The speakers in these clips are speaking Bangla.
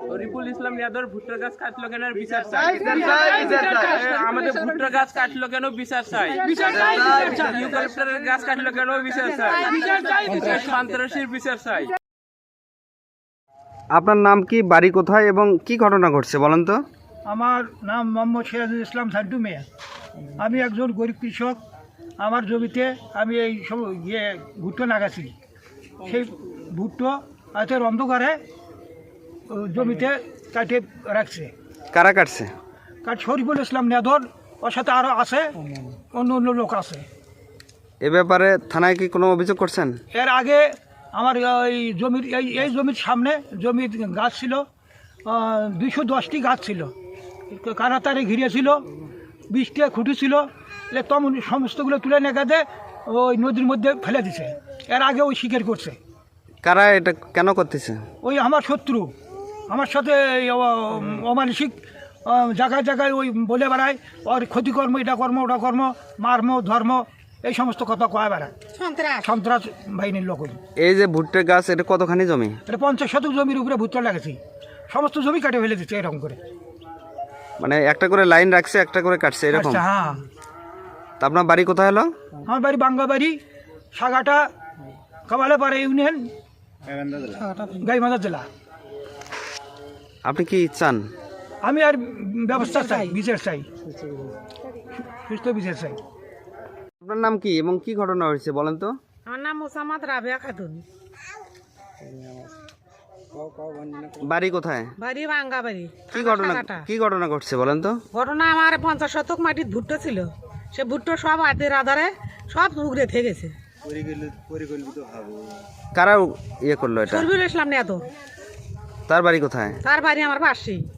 শরীফুল ইসলাম ইয়াদর ভুট্টার গাছ কাটলো কেন বিচার চাই? আমাদের ভুট্টার গাছ কাটলো কেন বিচার চাই? ইউক্যালিপ্টারের গাছ কাটলো কেন বিচার চাই? সন্ত্রাসীর বিচার চাই। আপনার নাম কি বাড়ি কোথায় এবং কি ঘটনা ঘটছে বলেন তো? আমার নাম মোহাম্মদ সিরাজুল ইসলাম সান্টু মেয়া। আমি একজন গরিব কৃষক। আমার জমিতে আমি এই সব ইয়ে ভুট্টো লাগাছি। সেই ভুট্টো রাতের অন্ধকারে জমিতে কাটে রাখছে। কারা কাটছে? কারণ শরীফুল ইসলাম নেদর ওর সাথে আরও আছে অন্য অন্য লোক আছে। এ ব্যাপারে থানায় কি কোনো অভিযোগ করছেন? এর আগে আমার এই জমির এই এই জমির সামনে জমির গাছ ছিল দুইশো দশটি গাছ ছিল। কারাতারে ঘিরে ছিল বিশটা খুঁটি ছিল এ তখন সমস্তগুলো তুলে নেগা দে ওই নদীর মধ্যে ফেলে দিছে। এর আগে ওই স্বীকার করছে। কারা এটা কেন করতেছে? ওই আমার শত্রু। আমার সাথে অমানসিক জায়গায় জায়গায় ওই বলে বেড়ায় ওর ক্ষতিকর্ম এটা কর্ম ওটা কর্ম মার্ম ধর্ম এই সমস্ত কথা কয় বেড়ায়। সন্ত্রাস। বাহিনীর লোক এই যে ভুট্টের গাছ এটা কতখানি জমি? এটা পঞ্চাশ শতক জমির উপরে ভুট্টা লাগাছি সমস্ত জমি কাটে ফেলে দিচ্ছে এরকম করে। মানে একটা করে লাইন রাখছে একটা করে কাটছে এরকম? আচ্ছা হ্যাঁ। তা আপনার বাড়ি কোথায় হলো? আমার বাড়ি বাঙ্গাবাড়ি সাগাটা কাবালেপাড়া ইউনিয়ন গাইমাদা জেলা। আপনি কি চান? আমি আর ব্যবস্থা চাই বিচার চাই। সুস্থ বিচার চাই। আপনার নাম কি এবং কি ঘটনা হয়েছে বলেন তো? আমার নাম মোসাম্মদ রাবেয়া খাতুন। বাড়ি কোথায়? বাড়ি বাঙ্গা বাড়ি কি ঘটনা। কি ঘটনা ঘটছে বলেন তো? ঘটনা আমার পঞ্চাশ শতক মাটির ভুট্টো ছিল। সে ভুট্টো সব আটের আধারে সব উগড়ে থেকে গেছে। কারা ইয়ে করল এটা? শরবিউল ইসলাম নেত তার বাড়ি কোথায়? তার বাড়ি আমার পাশেই।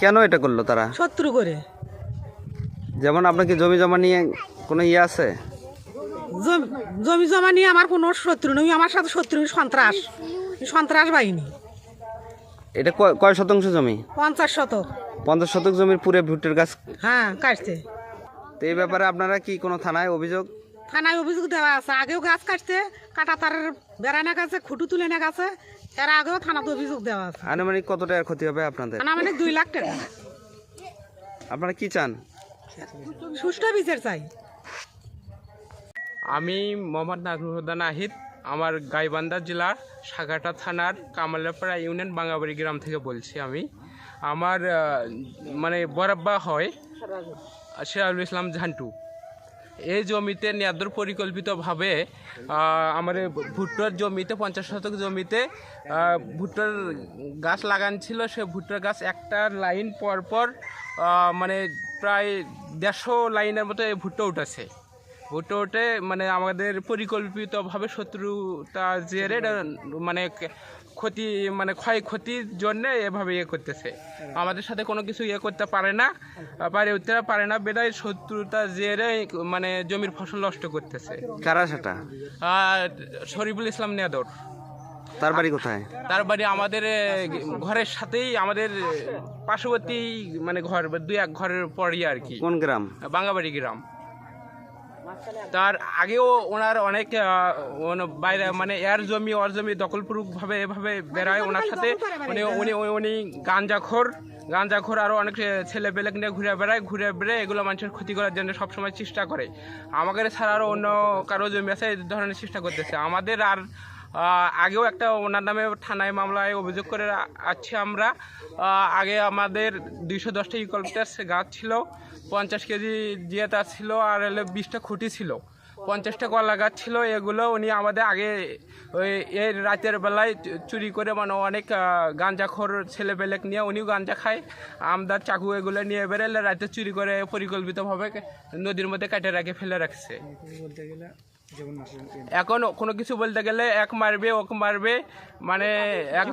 কেন এটা করল তারা? শত্রু করে। যেমন আপনার কি জমি জমা নিয়ে কোনো ইয়ে আছে? জমি জমা নিয়ে আমার কোনো শত্রু নেই আমার সাথে শত্রু সন্ত্রাস। সন্ত্রাস বাহিনী। এটা কয়- শতাংশ জমি? পঞ্চাশ শতক। পঞ্চাশ শতক জমির পুরে ভুট্টের গাছ। হ্যাঁ কাটছে। তো এই ব্যাপারে আপনারা কি কোনো থানায় অভিযোগ? থানায় অভিযোগ দেওয়া আছে। আগেও গাছ কাটছে কাটা তারের বেড়া না গেছে খুঁটু তুলে না গেছে এর আগেও থানাতে অভিযোগ দেওয়া আছে। আনুমানিক কত টাকার ক্ষতি হবে আপনাদের? থানা মানে দুই লাখ টাকা। আপনারা কি চান? সুষ্ঠু বিচার চাই। আমি মোহাম্মদ নাজমুদ্দা নাহিদ আমার গাইবান্ধা জেলার সাগাটা থানার কামালাপাড়া ইউনিয়ন বাঙ্গাবাড়ি গ্রাম থেকে বলছি আমি। আমার মানে বরাব্বা হয় শেয়ারুল ইসলাম ঝান্টু। এই জমিতে নেদ্র পরিকল্পিতভাবে আমার ভুট্টার জমিতে, পঞ্চাশ শতক জমিতে ভুট্টার গাছ লাগান ছিল। সে ভুট্টার গাছ একটা লাইন পর পর মানে প্রায় দেড়শো লাইনের মতো এই ভুট্টা উঠেছে। ভুট্টা উঠে মানে আমাদের পরিকল্পিতভাবে শত্রুতা জেরে মানে ক্ষতি মানে ক্ষয়ক্ষতির জন্য এভাবে ইয়ে করতেছে। আমাদের সাথে কোনো কিছু ইয়ে করতে পারে না পারে উঠতে পারে না বেটাই শত্রুতা জেরে মানে জমির ফসল নষ্ট করতেছে। কারা সেটা? আর শরীফুল ইসলাম নেদর। তার বাড়ি কোথায়? তার বাড়ি আমাদের ঘরের সাথেই আমাদের পার্শ্ববর্তী মানে ঘর দুই এক ঘরের পরই আর কি। কোন গ্রাম? বাঙ্গাবাড়ি গ্রাম। তার আগেও ওনার অনেক বাইরে মানে এর জমি ওর জমি দখলপূর্বকভাবে এভাবে বেড়ায় ওনার সাথে। উনি উনি উনি- গাঞ্জাখোর। গাঞ্জাখোর আরও অনেক ছেলে বেলেক নিয়ে ঘুরে বেড়ায় ঘুরে বেড়ে এগুলো মানুষের ক্ষতি করার জন্য সবসময় চেষ্টা করে। আমাদের ছাড়া আরও অন্য কারও জমি আছে এই ধরনের চেষ্টা করতেছে। আমাদের আর আগেও একটা ওনার নামে থানায় মামলায় অভিযোগ করে আছি আমরা। আগে আমাদের দুইশো দশটা ইউকলিপটাস গাছ ছিল পঞ্চাশ কেজি জিয়াতা ছিল আর হলে বিশটা খুঁটি ছিল। পঞ্চাশটা কলা গাছ ছিল এগুলো উনি আমাদের আগে ওই এই রাতের বেলায় চুরি করে মানে অনেক আহ, গাঞ্জাখোর ছেলে পেলেক নিয়ে উনিও গাঞ্জা খায়। আমদার চাকু এগুলো নিয়ে বেরোলে রাতে চুরি করে পরিকল্পিতভাবে নদীর মধ্যে কাটে রাখে ফেলে রাখছে। এখন কোনো কিছু বলতে গেলে এক মারবে ওকে মারবে মানে এক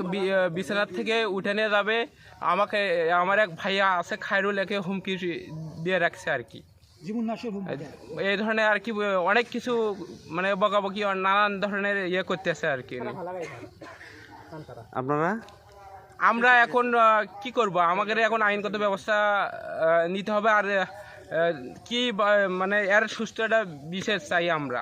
বিছানার থেকে উঠে নিয়ে যাবে। আমাকে আমার এক ভাইয়া আছে খায়রুল একে হুমকি দিয়ে রাখছে আর কি। এই ধরনের আর কি অনেক কিছু মানে বকাবকি নানান ধরনের ইয়ে করতেছে আর কি। আপনারা? আমরা এখন কি করব? আমাদের এখন আইনগত ব্যবস্থা নিতে হবে আর কি মানে এর সুস্থ একটা বিশেষ চাই আমরা।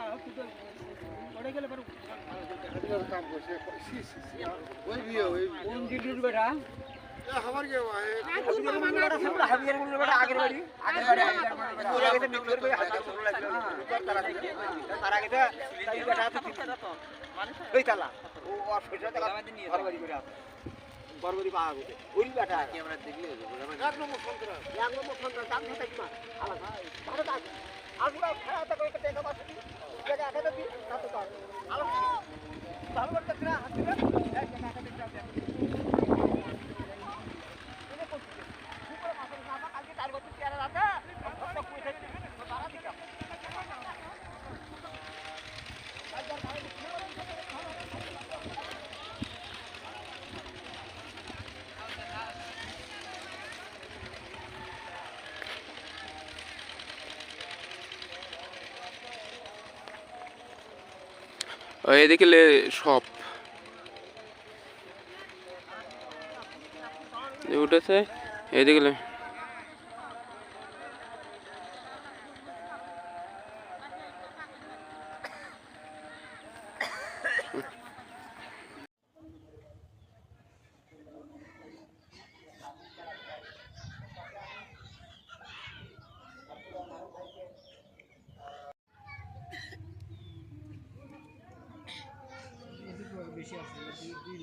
অমুক অমুক যাও চলে যাও এই দেখি এগুলো অমুক চলে যাও পুরো এ- যাও কিন্তু পড়ে গেলে পারো ওই এদিকে সব। উঠেছে এদিকে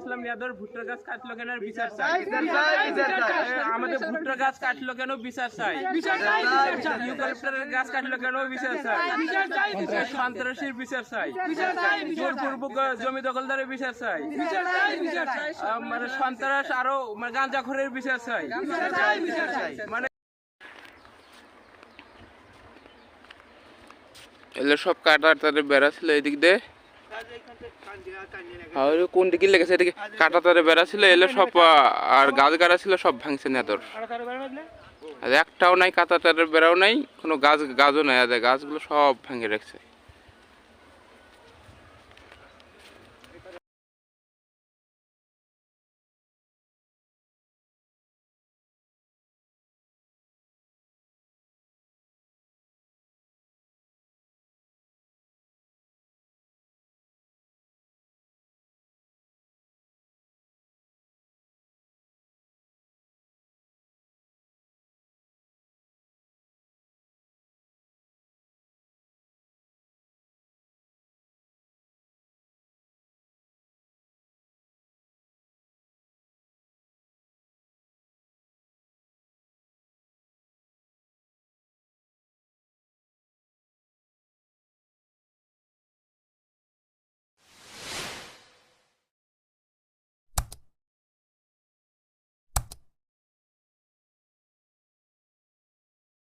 ইসলাম ইয়াদব ভুট্টার গাছ কাটলো কেন বিচার চাই? আমাদের ভুট্টার গাছ কাটলো কেন বিচার চাই? ইউক্যালিপ্টারের গাছ কাটলো কেন বিচার চাই? সন্ত্রাসীর বিচার চাই। জোরপূর্বক জমি দখলদারের বিচার চাই। মানে সন্ত্রাস আরও মানে গাঁজাখরের বিচার চাই। মানে এগুলো সব কাটার তাদের বেড়া ছিল এদিক দিয়ে। আর কোন দিকে লেগেছে? এদিকে কাটা তারে বেড়া ছিল, এলে সব আর গাছ গাড়া ছিল, সব ভাঙছে আর একটাও নাই কাটা তারে বেড়াও নাই, কোনো গাছ, গাছও নাই, আর গাছগুলো সব ভাঙে রেখেছে।